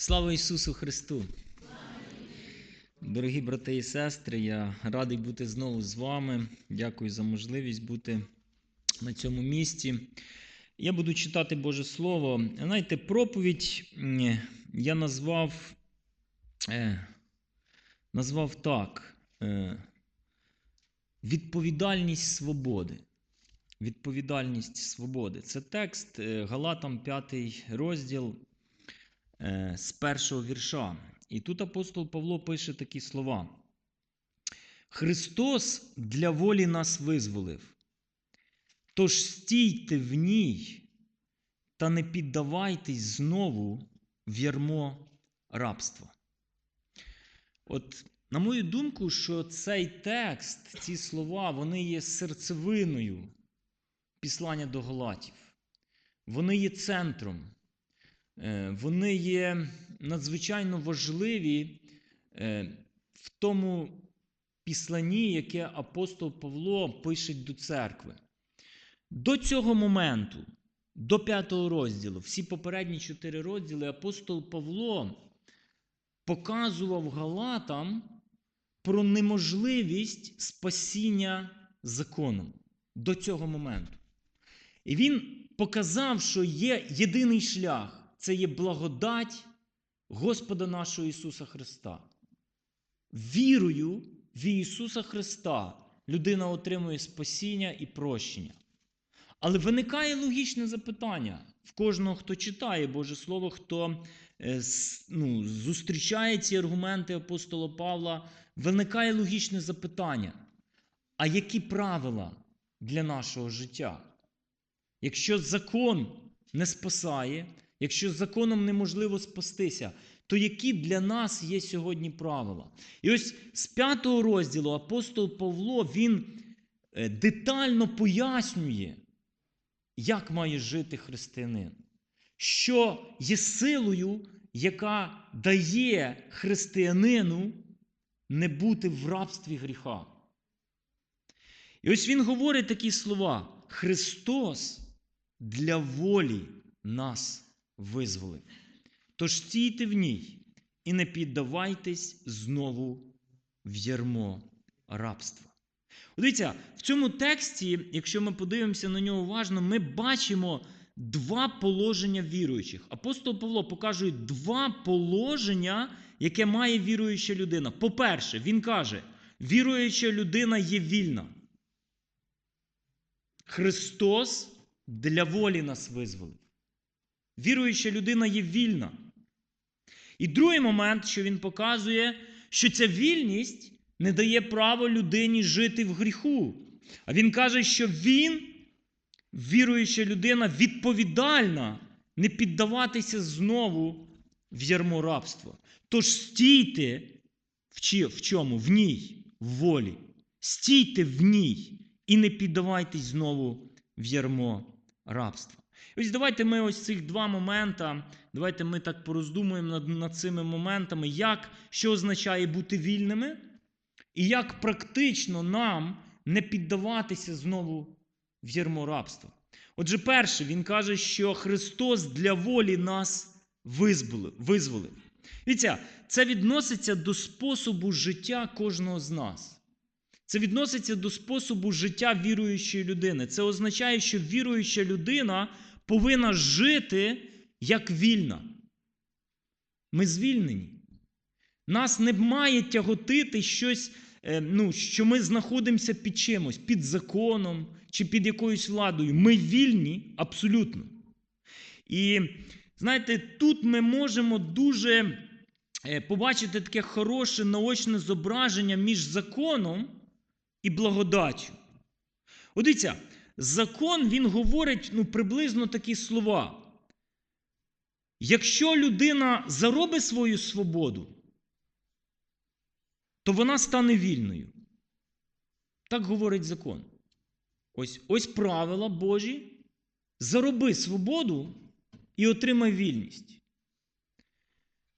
Слава Ісусу Христу! Дорогі брати і сестри, я радий бути знову з вами. Дякую за можливість бути на цьому місці. Я буду читати Боже Слово. Знаєте, проповідь я назвав, е, назвав так: е, відповідальність свободи. Відповідальність свободи. Це текст е, Галатам 5 розділ з першого вірша. І тут апостол Павло пише такі слова: Христос для волі нас визволив. Тож стійте в ній та не піддавайтесь знову в ярмо рабства. От, на мою думку, що цей текст, ці слова, вони є серцевиною післання до Галатів. Вони є центром. Е, Вони є надзвичайно важливі е, в тому післанні, яке апостол Павло пише до церкви. До цього моменту, до п'ятого розділу, всі попередні чотири розділи, апостол Павло показував Галатам про неможливість спасіння законом до цього моменту. І він показав, що є єдиний шлях це є благодать Господа нашого Ісуса Христа. Вірою в Ісуса Христа людина отримує спасіння і прощення. Але виникає логічне запитання в кожного, хто читає Боже Слово, хто е, ну, зустрічає ці аргументи апостола Павла, виникає логічне запитання: а які правила для нашого життя? Якщо закон не спасає, якщо законом неможливо спастися, то які для нас є сьогодні правила? І ось з п'ятого розділу апостол Павло він е, детально пояснює, як має жити християнин, що є силою, яка дає християнину не бути в рабстві гріха. І ось він говорить такі слова: Христос для волі нас визволив. Тож стійте в ній і не піддавайтесь знову в ярмо рабства. Дивіться, в цьому тексті, якщо ми подивимося на нього уважно, ми бачимо два положення віруючих. Апостол Павло показує два положення, яке має віруюча людина. По-перше, він каже, віруюча людина є вільна. Христос для волі нас визволив. Віруюча людина є вільна. І другий момент, що він показує, що ця вільність не дає право людині жити в гріху. А він каже, що він, віруюча людина, відповідальна не піддаватися знову в ярмо рабства. Тож стійте в чи- в чому? В ній, в волі. Стійте в ній і не піддавайтесь знову в ярмо рабства. Ось давайте ми ось цих два моменти, давайте ми так пороздумуємо над, над цими моментами, як, що означає бути вільними, і як практично нам не піддаватися знову в ярмо рабства. Отже, перше, він каже, що Христос для волі нас визволив. Дивіться, це відноситься до способу життя кожного з нас. Це відноситься до способу життя віруючої людини. Це означає, що віруюча людина повинна жити як вільна. Ми звільнені. Нас не має тяготити щось, е, ну, що ми знаходимося під чимось, під законом чи під якоюсь владою. Ми вільні абсолютно. І знаєте, тут ми можемо дуже е, побачити таке хороше наочне зображення між законом і благодаттю. От дивіться, закон він говорить ну, приблизно такі слова. Якщо людина заробить свою свободу, то вона стане вільною. Так говорить закон. Ось, ось правила Божі. Зароби свободу і отримай вільність.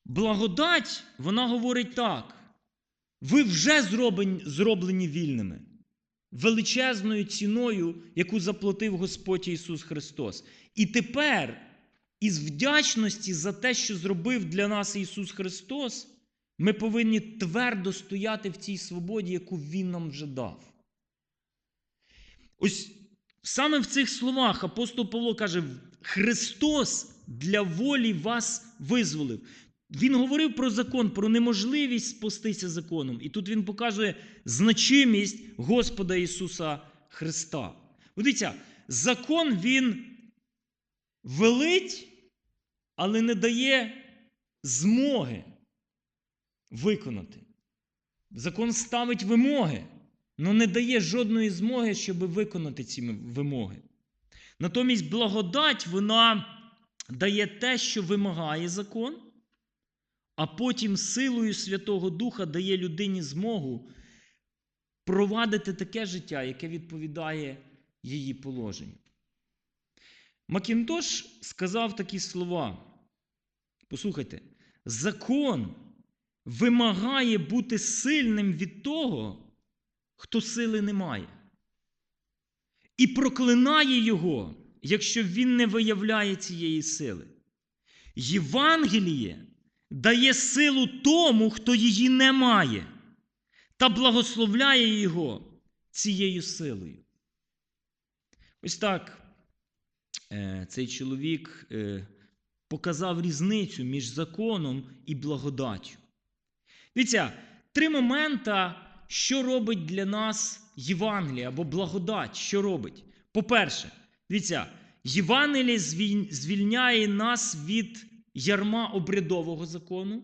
Благодать, вона говорить так. Ви вже зроблені, вільними величезною ціною, яку заплатив Господь Ісус Христос. І тепер із вдячності за те, що зробив для нас Ісус Христос, ми повинні твердо стояти в цій свободі, яку Він нам вже дав. Ось саме в цих словах апостол Павло каже: Христос для волі вас визволив. Він говорив про закон, про неможливість спастися законом. І тут він показує значимість Господа Ісуса Христа. Дивіться, закон Він велить, але не дає змоги виконати. Закон ставить вимоги, але не дає жодної змоги, щоб виконати ці вимоги. Натомість благодать вона дає те, що вимагає закон, а потім силою Святого Духа дає людині змогу провадити таке життя, яке відповідає її положенню. Макінтош сказав такі слова. Послухайте, закон вимагає бути сильним від того, хто сили не має. І проклинає його, якщо він не виявляє цієї сили. Євангеліє дає силу тому, хто її не має, та благословляє його цією силою. Ось так е, цей чоловік е, показав різницю між законом і благодаттю. Дивіться, три момента, що робить для нас Євангелія або благодать, що робить? По-перше, дивіться, Євангеліє звільняє нас від ярма обрядового закону.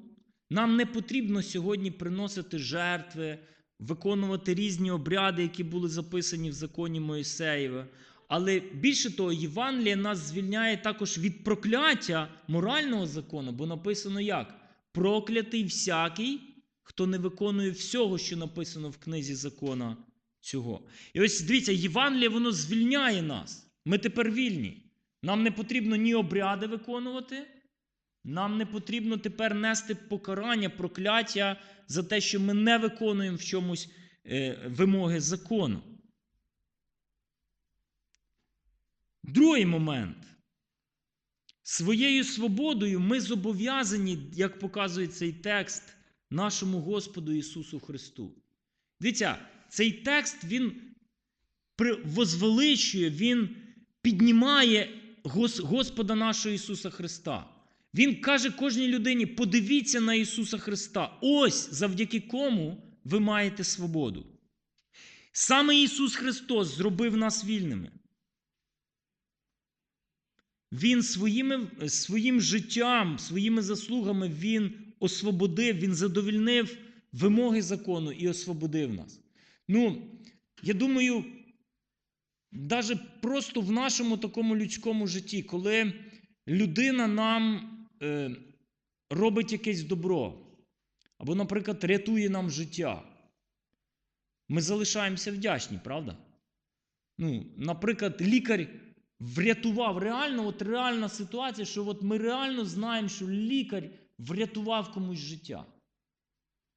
Нам не потрібно сьогодні приносити жертви, виконувати різні обряди, які були записані в законі Моїсеєва. Але більше того, Євангеліє нас звільняє також від прокляття морального закону, бо написано як? Проклятий всякий, хто не виконує всього, що написано в книзі закона цього. І ось дивіться, Євангеліє воно звільняє нас. Ми тепер вільні. Нам не потрібно ні обряди виконувати, нам не потрібно тепер нести покарання, прокляття за те, що ми не виконуємо в чомусь е, вимоги закону. Другий момент. Своєю свободою ми зобов'язані, як показує цей текст, нашому Господу Ісусу Христу. Дивіться, цей текст Він возвеличує, Він піднімає Господа нашого Ісуса Христа. Він каже кожній людині: подивіться на Ісуса Христа. Ось завдяки кому ви маєте свободу. Саме Ісус Христос зробив нас вільними. Він своїми, своїм життям, своїми заслугами Він освободив, Він задовільнив вимоги закону і освободив нас. Ну, я думаю, навіть просто в нашому такому людському житті, коли людина нам е, робить якесь добро, або, наприклад, рятує нам життя, ми залишаємося вдячні, правда? Ну, Наприклад, лікар врятував реально, от реальна ситуація, що от ми реально знаємо, що лікар врятував комусь життя.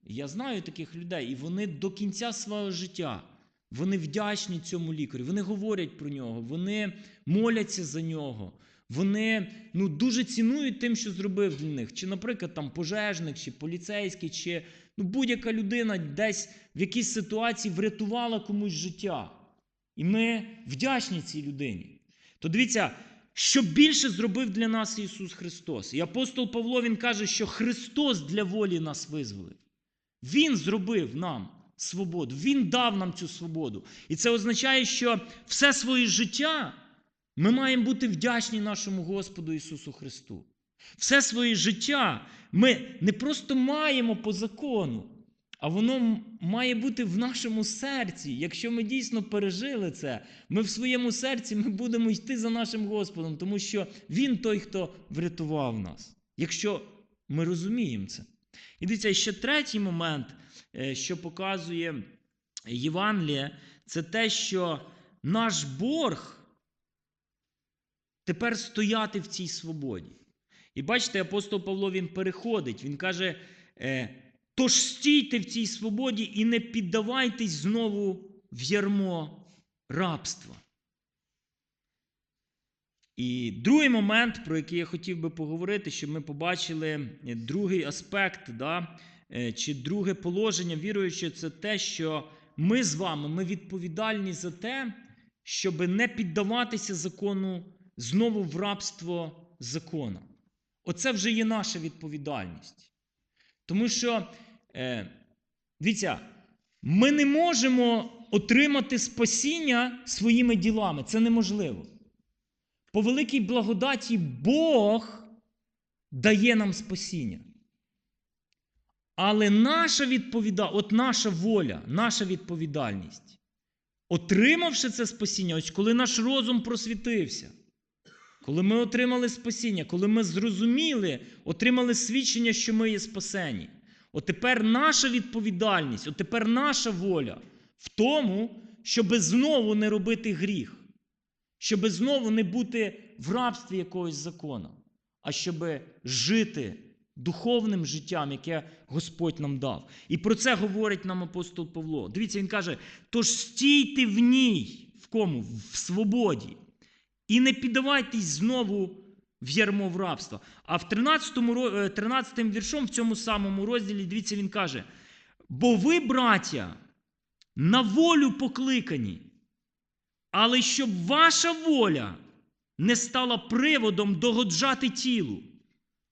Я знаю таких людей, і вони до кінця свого життя. Вони вдячні цьому лікарю, вони говорять про нього, вони моляться за нього, вони ну, дуже цінують тим, що зробив для них. Чи, наприклад, там пожежник, чи поліцейський, чи ну, будь-яка людина десь в якійсь ситуації врятувала комусь життя. І ми вдячні цій людині. То дивіться, що більше зробив для нас Ісус Христос. І апостол Павло Він каже, що Христос для волі нас визволив. Він зробив нам свободу, Він дав нам цю свободу. І це означає, що все своє життя ми маємо бути вдячні нашому Господу Ісусу Христу. Все своє життя ми не просто маємо по закону, а воно має бути в нашому серці. Якщо ми дійсно пережили це, ми в своєму серці ми будемо йти за нашим Господом, тому що Він той, хто врятував нас. Якщо ми розуміємо це. І дивіться, ще третій момент, е, що показує Євангеліє, це те, що наш борг тепер стояти в цій свободі. І бачите, апостол Павло він переходить, він каже: «Е, тож стійте в цій свободі і не піддавайтесь знову в ярмо рабства. І другий момент, про який я хотів би поговорити, щоб ми побачили е, другий аспект, да, е, чи друге положення віруючи, це те, що ми з вами ми відповідальні за те, щоб не піддаватися закону знову в рабство закона. Оце вже є наша відповідальність. Тому що, е, дивіться, ми не можемо отримати спасіння своїми ділами. Це неможливо. По великій благодаті Бог дає нам спасіння. Але наша відповідальність, от наша воля, наша відповідальність, отримавши це спасіння, ось коли наш розум просвітився, коли ми отримали спасіння, коли ми зрозуміли, отримали свідчення, що ми є спасені. От тепер наша відповідальність, от тепер наша воля в тому, щоб знову не робити гріх, щоб знову не бути в рабстві якогось закона, а щоб жити духовним життям, яке Господь нам дав. І про це говорить нам апостол Павло. Дивіться, він каже: тож стійте в ній, в кому? В свободі. І не піддавайтесь знову в ярмо в рабство. А в 13, ро- е, 13 віршом в цьому самому розділі, дивіться, він каже: Бо ви, браття, на волю покликані, але щоб ваша воля не стала приводом догоджати тілу,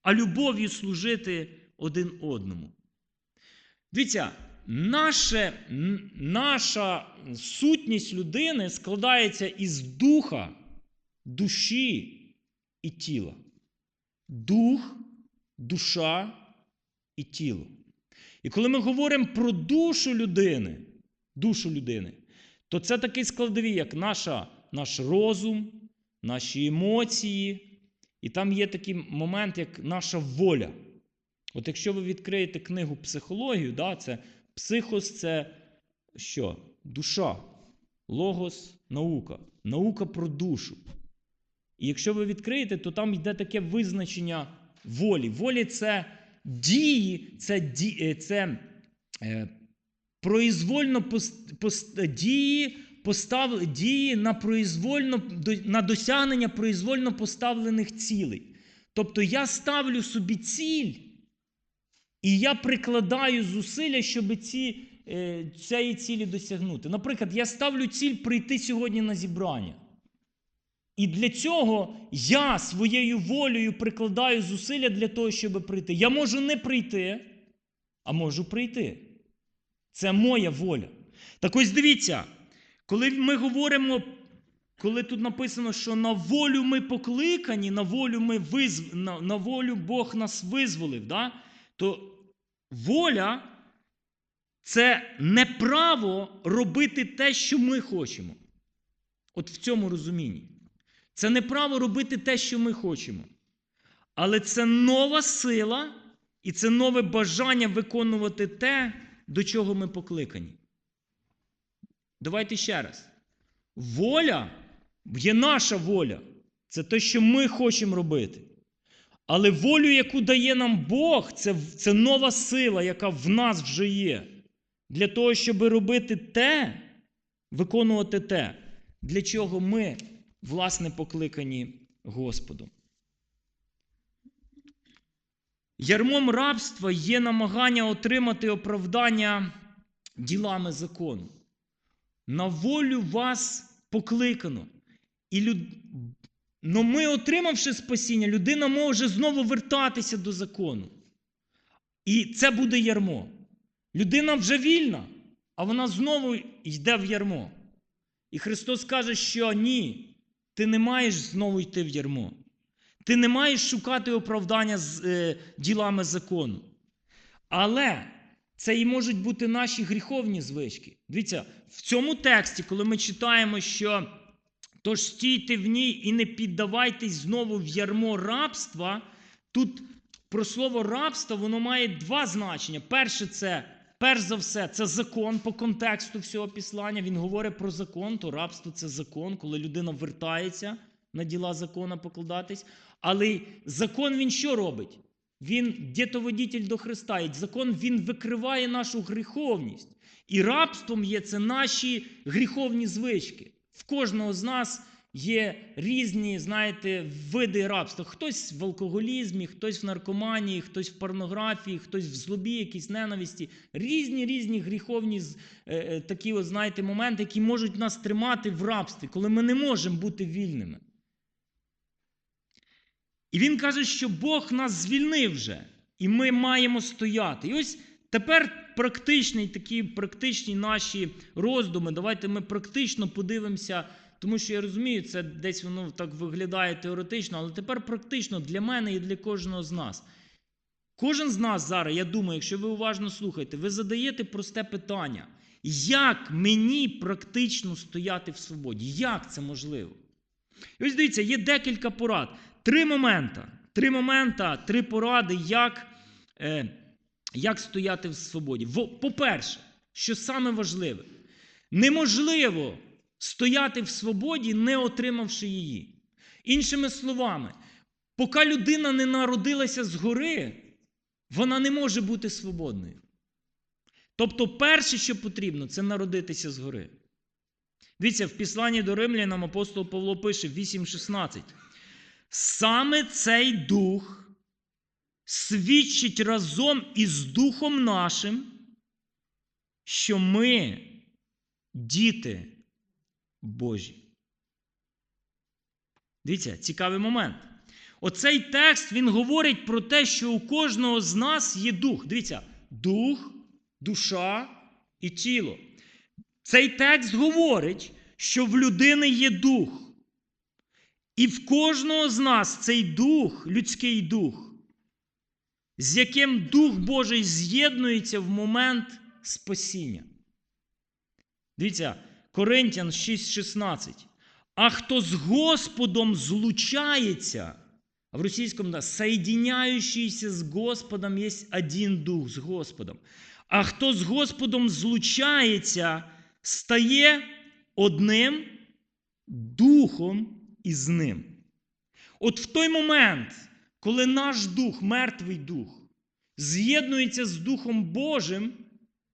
а любов'ю служити один одному. Дивіться, наше, наша сутність людини складається із духа, душі і тіла. Дух, душа і тіло. І коли ми говоримо про душу людини, душу людини, то це такий складові, як наша, наш розум, наші емоції. І там є такий момент, як наша воля. От якщо ви відкриєте книгу психологію, да, це психос це що? Душа, логос, наука. Наука про душу. І якщо ви відкриєте, то там йде таке визначення волі. Волі це дії, це, ді, е, це е, произвольно пос- пос- дії, постав, дії на, произвольно, на досягнення произвольно поставлених цілей. Тобто я ставлю собі ціль, і я прикладаю зусилля, щоб ці, е, цієї цілі досягнути. Наприклад, я ставлю ціль прийти сьогодні на зібрання. І для цього я своєю волею прикладаю зусилля для того, щоб прийти. Я можу не прийти, а можу прийти. Це моя воля. Так ось дивіться, коли ми говоримо, коли тут написано, що на волю ми покликані, на волю ми визв... на, на волю Бог нас визволив, да? то воля це не право робити те, що ми хочемо. От в цьому розумінні. Це не право робити те, що ми хочемо. Але це нова сила і це нове бажання виконувати те, до чого ми покликані. Давайте ще раз. Воля є наша воля. Це те, що ми хочемо робити. Але волю, яку дає нам Бог, це, це нова сила, яка в нас вже є. Для того, щоб робити те, виконувати те, для чого ми, власне, покликані Господом. Ярмом рабства є намагання отримати оправдання ділами закону. На волю вас покликано. І люд... Но ми, отримавши спасіння, людина може знову вертатися до закону. І це буде ярмо. Людина вже вільна, а вона знову йде в ярмо. І Христос каже, що ні, ти не маєш знову йти в ярмо. Ти не маєш шукати оправдання з е, ділами закону. Але це і можуть бути наші гріховні звички. Дивіться, в цьому тексті, коли ми читаємо, що тож стійте в ній і не піддавайтесь знову в ярмо рабства, тут про слово рабство воно має два значення. Перше, це, перш за все, це закон по контексту всього післання. Він говорить про закон, то рабство це закон, коли людина вертається на діла закона покладатись. Але закон він що робить? Він дітоводітель до Христа. І закон він викриває нашу гріховність. І рабством є це наші гріховні звички. В кожного з нас є різні, знаєте, види рабства. Хтось в алкоголізмі, хтось в наркоманії, хтось в порнографії, хтось в злобі, якійсь ненависті. Різні різні гріховні е, е, такі, от, знаєте, моменти, які можуть нас тримати в рабстві, коли ми не можемо бути вільними. І він каже, що Бог нас звільнив вже, і ми маємо стояти. І ось тепер практичні такі практичні наші роздуми. Давайте ми практично подивимося, тому що я розумію, це десь воно так виглядає теоретично, але тепер практично для мене і для кожного з нас. Кожен з нас зараз, я думаю, якщо ви уважно слухаєте, ви задаєте просте питання: як мені практично стояти в свободі? Як це можливо? І ось дивіться, є декілька порад. Три момента. Три момента, три поради, як, е, як стояти в свободі. По-перше, що саме важливе, неможливо стояти в свободі, не отримавши її. Іншими словами, поки людина не народилася згори, вона не може бути свободною. Тобто, перше, що потрібно, це народитися згори. Дивіться, в післанні до римлянам апостол Павло пише 8,16. Саме цей дух свідчить разом із духом нашим, що ми діти Божі. Дивіться, цікавий момент. Оцей текст він говорить про те, що у кожного з нас є дух. Дивіться, дух, душа і тіло. Цей текст говорить, що в людини є дух. І в кожного з нас цей дух, людський дух, з яким Дух Божий з'єднується в момент спасіння. Дивіться, Коринтян 6,16. А хто з Господом злучається, а в російському да, соединяющийся з Господом є один дух з Господом. А хто з Господом злучається, стає одним духом із ним. От в той момент, коли наш дух, мертвий дух, з'єднується з Духом Божим,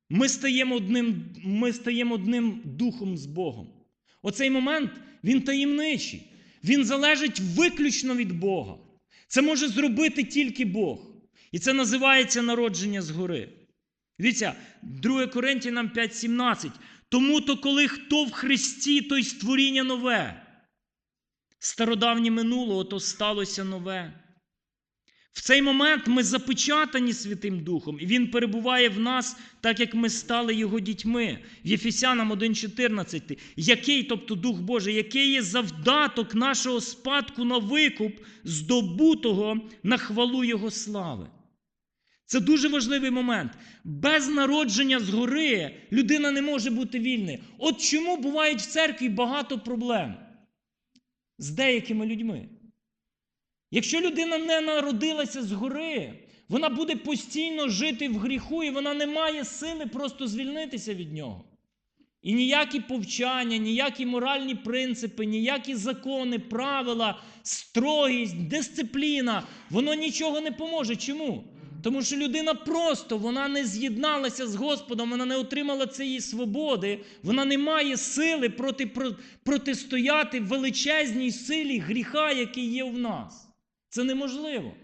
ми стаємо одним, ми стаємо одним духом з Богом. Оцей момент він таємничий. Він залежить виключно від Бога. Це може зробити тільки Бог. І це називається народження згори. Дивіться, 2 Коринтянам 5,17. Тому то, коли хто в Христі, той створіння нове. Стародавнє минуло, ото сталося нове. В цей момент ми запечатані Святим Духом, і Він перебуває в нас, так як ми стали Його дітьми. В Єфесянам 1,14. Який, тобто Дух Божий, який є завдаток нашого спадку на викуп, здобутого на хвалу Його слави. Це дуже важливий момент. Без народження згори людина не може бути вільною. От чому бувають в церкві багато проблем з деякими людьми. Якщо людина не народилася згори, вона буде постійно жити в гріху, і вона не має сили просто звільнитися від нього. І ніякі повчання, ніякі моральні принципи, ніякі закони, правила, строгість, дисципліна, воно нічого не поможе. Чому? Тому що людина просто вона не з'єдналася з Господом, вона не отримала цієї свободи, вона не має сили проти, протистояти величезній силі гріха, який є в нас. Це неможливо.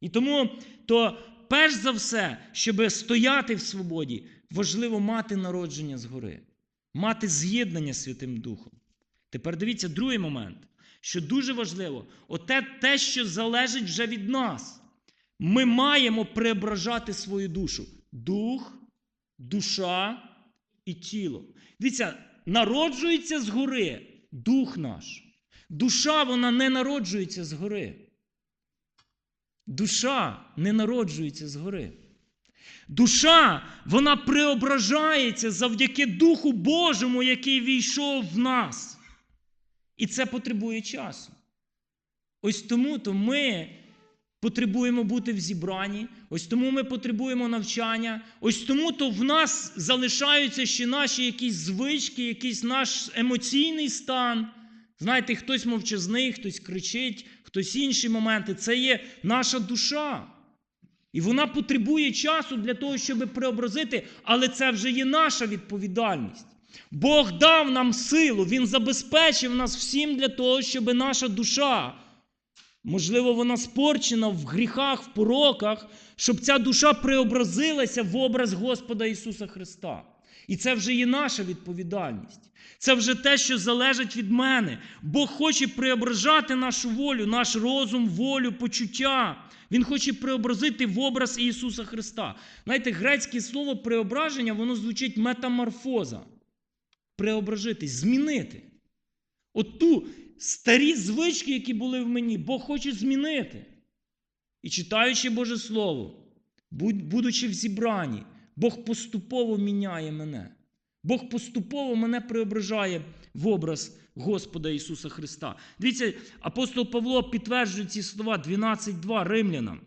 І тому, то, перш за все, щоб стояти в свободі, важливо мати народження згори, мати з'єднання з Святим Духом. Тепер дивіться другий момент, що дуже важливо, оте те, що залежить вже від нас. Ми маємо преображати свою душу. Дух, душа і тіло. Дивіться, народжується згори дух наш. Душа вона не народжується згори. Душа не народжується згори. Душа, вона преображається завдяки Духу Божому, який війшов в нас. І це потребує часу. Ось тому то ми потребуємо бути в зібранні, ось тому ми потребуємо навчання, ось тому то в нас залишаються ще наші якісь звички, якийсь наш емоційний стан. Знаєте, хтось мовчазний, хтось кричить, хтось інші моменти. Це є наша душа. І вона потребує часу для того, щоб преобразити, але це вже є наша відповідальність. Бог дав нам силу, Він забезпечив нас всім для того, щоб наша душа, можливо, вона спорчена в гріхах, в пороках, щоб ця душа преобразилася в образ Господа Ісуса Христа. І це вже є наша відповідальність. Це вже те, що залежить від мене. Бог хоче преображати нашу волю, наш розум, волю, почуття. Він хоче преобразити в образ Ісуса Христа. Знаєте, грецьке слово преображення, воно звучить метаморфоза. Преображитись, змінити. От ту старі звички, які були в мені, Бог хоче змінити. І читаючи Боже Слово, будучи в зібранні, Бог поступово міняє мене. Бог поступово мене преображає в образ Господа Ісуса Христа. Дивіться, апостол Павло підтверджує ці слова 12.2 римлянам.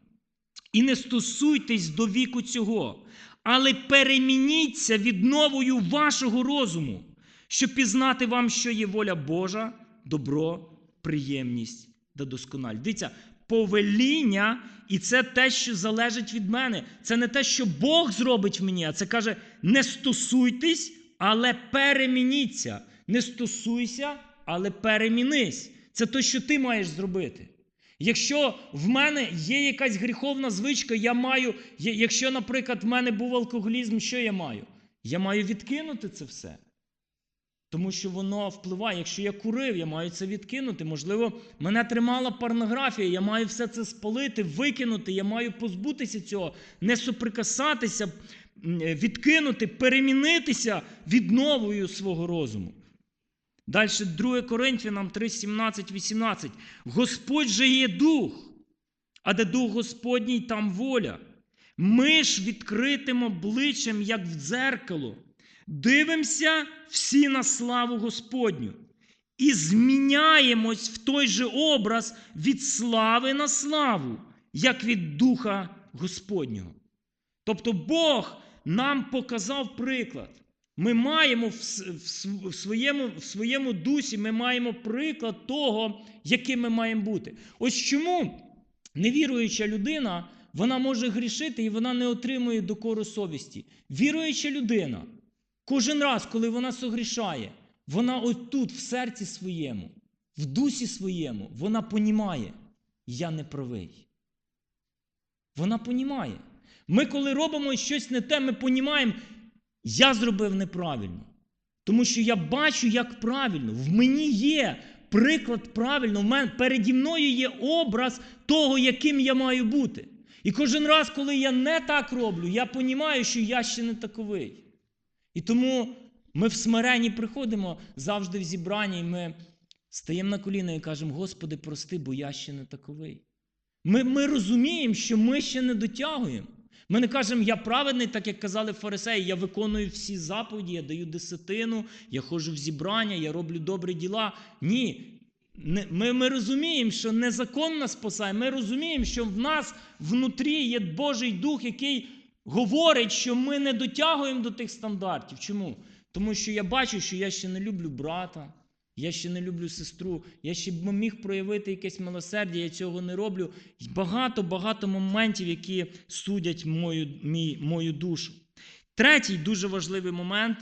І не стосуйтесь до віку цього, але перемініться відновою вашого розуму, щоб пізнати вам, що є воля Божа, добро, приємність та досконалість. Дивіться, повеління, і це те, що залежить від мене. Це не те, що Бог зробить в мені, а це каже: не стосуйтесь, але перемініться. Не стосуйся, але перемінись. Це те, що ти маєш зробити. Якщо в мене є якась гріховна звичка, я маю, якщо, наприклад, в мене був алкоголізм, що я маю? Я маю відкинути це все. Тому що воно впливає. Якщо я курив, я маю це відкинути. Можливо, мене тримала порнографія, я маю все це спалити, викинути, я маю позбутися цього, не суприкасатися, відкинути, перемінитися відновою свого розуму. Далі 2 Коринфянам 3, 17, 18. Господь же є дух, а де дух Господній, там воля. Ми ж відкритим обличчям, як в дзеркало, дивимося всі на славу Господню і зміняємось в той же образ від слави на славу, як від Духа Господнього. Тобто Бог нам показав приклад. Ми маємо в, своєму, в своєму дусі, ми маємо приклад того, яким ми маємо бути. Ось чому невіруюча людина, вона може грішити і вона не отримує докору совісті. Віруюча людина, кожен раз, коли вона согрішає, вона отут, в серці своєму, в дусі своєму, вона понімає, я не правий. Вона понімає. Ми, коли робимо щось не те, ми понімаємо, я зробив неправильно. Тому що я бачу, як правильно. В мені є приклад правильно, в мене, переді мною є образ того, яким я маю бути. І кожен раз, коли я не так роблю, я розумію, що я ще не таковий. І тому ми в смиренні приходимо завжди в зібрання, і ми стаємо на коліна і кажемо: Господи, прости, бо я ще не таковий. Ми, Ми розуміємо, що ми ще не дотягуємо. Ми не кажемо, я праведний, так як казали фарисеї, я виконую всі заповіді, я даю десятину, я ходжу в зібрання, я роблю добрі діла. Ні. Ми ми розуміємо, що незакон спасає. Ми розуміємо, що в нас внутрі є Божий Дух, який говорить, що ми не дотягуємо до тих стандартів. Чому? Тому що я бачу, що я ще не люблю брата, я ще не люблю сестру, я ще б міг проявити якесь милосердя, я цього не роблю. Багато-багато моментів, які судять мою, мій, мою душу. Третій дуже важливий момент,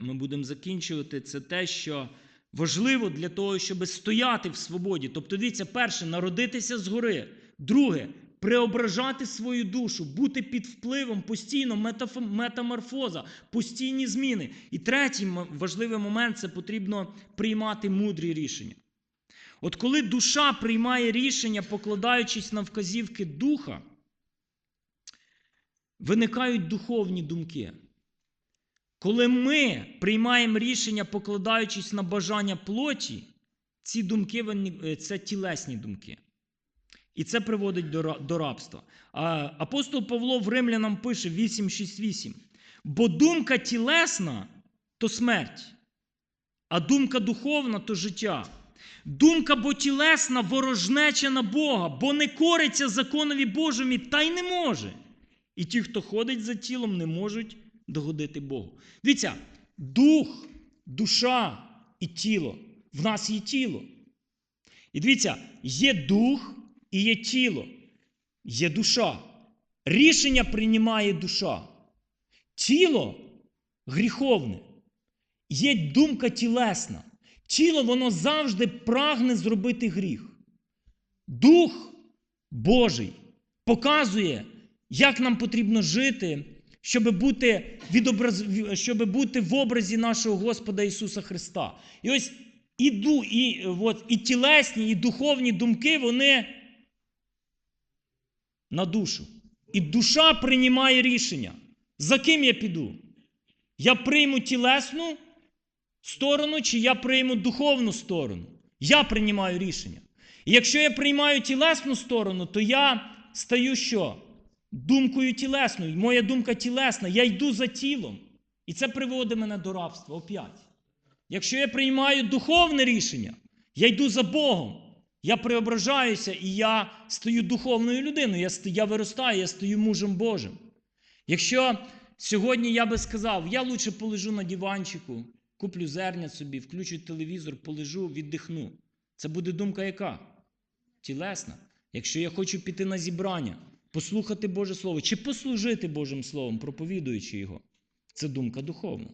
ми будемо закінчувати, це те, що важливо для того, щоб стояти в свободі. Тобто, дивіться, перше, народитися згори. Друге, преображати свою душу, бути під впливом постійно метаморфоза, постійні зміни. І третій важливий момент це потрібно приймати мудрі рішення. От коли душа приймає рішення, покладаючись на вказівки духа, виникають духовні думки. Коли ми приймаємо рішення, покладаючись на бажання плоті, ці думки це тілесні думки. І це приводить до рабства. А Апостол Павло в Римлянам пише 8,6,8. Бо думка тілесна то смерть, а думка духовна то життя. Думка бо тілесна ворожнеча на Бога, бо не кориться законові Божому, та й не може. І ті, хто ходить за тілом, не можуть догодити Богу. Дивіться, дух, душа і тіло. В нас є тіло. І дивіться, є дух і є тіло, є душа. Рішення приймає душа. Тіло гріховне. є думка тілесна. Тіло воно завжди прагне зробити гріх. Дух Божий показує, як нам потрібно жити, щоб бути, відобраз... щоб бути в образі нашого Господа Ісуса Христа. І ось і, ду... і, от, і тілесні, і духовні думки, вони на душу. І душа приймає рішення. За ким я піду? Я прийму тілесну сторону, чи я прийму духовну сторону? Я приймаю рішення. І якщо я приймаю тілесну сторону, то я стаю що? Думкою тілесною. Моя думка тілесна, я йду за тілом. І це приводить мене до рабства опять. Якщо я приймаю духовне рішення, я йду за Богом. Я преображаюся і я стаю духовною людиною. Я, я виростаю, я стаю мужем Божим. Якщо сьогодні я би сказав, я лучше полежу на диванчику, куплю зерня собі, включу телевізор, полежу, віддихну. Це буде думка яка? Тілесна. Якщо я хочу піти на зібрання, послухати Боже Слово чи послужити Божим Словом, проповідуючи його, це думка духовна.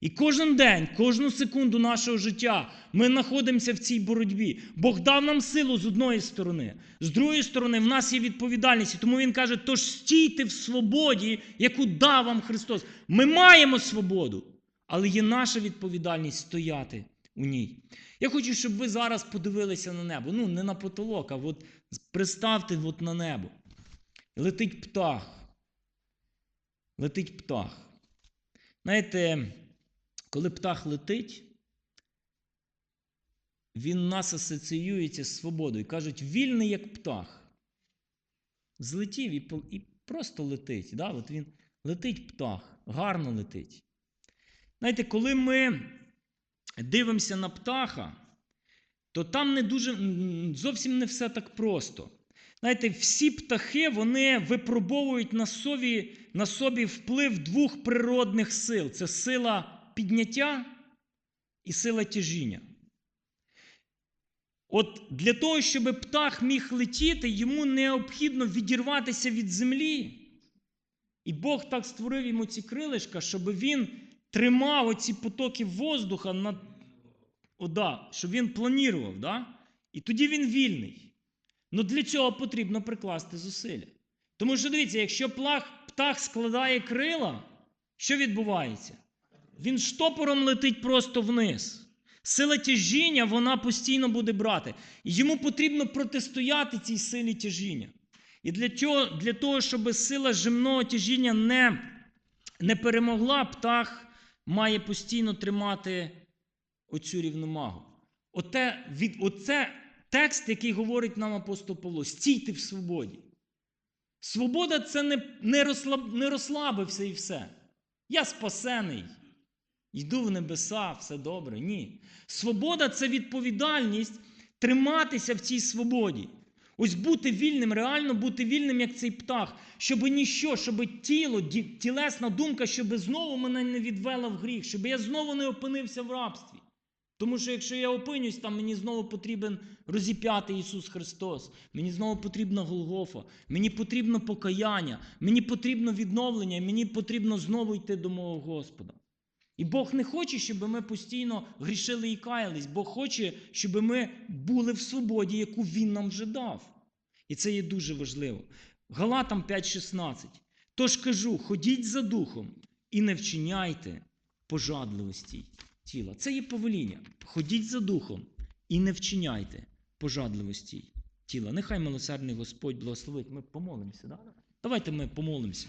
І кожен день, кожну секунду нашого життя ми знаходимося в цій боротьбі. Бог дав нам силу з одної сторони, з другої сторони, в нас є відповідальність. І Тому Він каже: тож стійте в свободі, яку дав вам Христос. Ми маємо свободу, але є наша відповідальність стояти у ній. Я хочу, щоб ви зараз подивилися на небо. Ну, не на потолок, а от представте от на небо. Летить птах. Летить птах. Знаєте, коли птах летить, він нас асоціюється з свободою. Кажуть, вільний як птах. Злетів і, і просто летить. Да? От він летить птах, гарно летить. Знаєте, коли ми дивимося на птаха, то там не дуже, зовсім не все так просто. Знаєте, всі птахи вони випробовують на собі, на собі вплив двох природних сил: це сила підняття і сила тяжіння. От для того, щоб птах міг летіти, йому необхідно відірватися від землі. І Бог так створив йому ці крилишка, щоб він тримав оці потоки воздуха над. О, да, щоб він планував, да? і тоді він вільний. Ну для цього потрібно прикласти зусилля. Тому що дивіться, якщо птах складає крила, що відбувається? Він штопором летить просто вниз. Сила тяжіння вона постійно буде брати. І йому потрібно протистояти цій силі тяжіння. І для того, для того щоб сила земного тяжіння не, не перемогла, птах має постійно тримати оцю рівномагу. Оте, від, оце текст, який говорить нам апостол Павло: стійте в свободі. Свобода це не, не, розслаб, не розслабився і все. Я спасений. Йду в небеса, все добре. Ні. Свобода це відповідальність триматися в цій свободі. Ось бути вільним, реально бути вільним, як цей птах, щоб ніщо, щоб тіло, тілесна думка, щоб знову мене не відвела в гріх, щоб я знову не опинився в рабстві. Тому що якщо я опинюсь, там мені знову потрібен розіп'ятий Ісус Христос, мені знову потрібна Голгофа, мені потрібно покаяння, мені потрібно відновлення, мені потрібно знову йти до мого Господа. І Бог не хоче, щоб ми постійно грішили і каялись. Бог хоче, щоб ми були в свободі, яку Він нам вже дав. І це є дуже важливо. Галатам 5,16. Тож кажу, ходіть за духом і не вчиняйте пожадливості тіла. Це є повеління. Ходіть за духом і не вчиняйте пожадливості тіла. Нехай милосердний Господь благословить. Ми помолимося. Да? Давайте ми помолимося.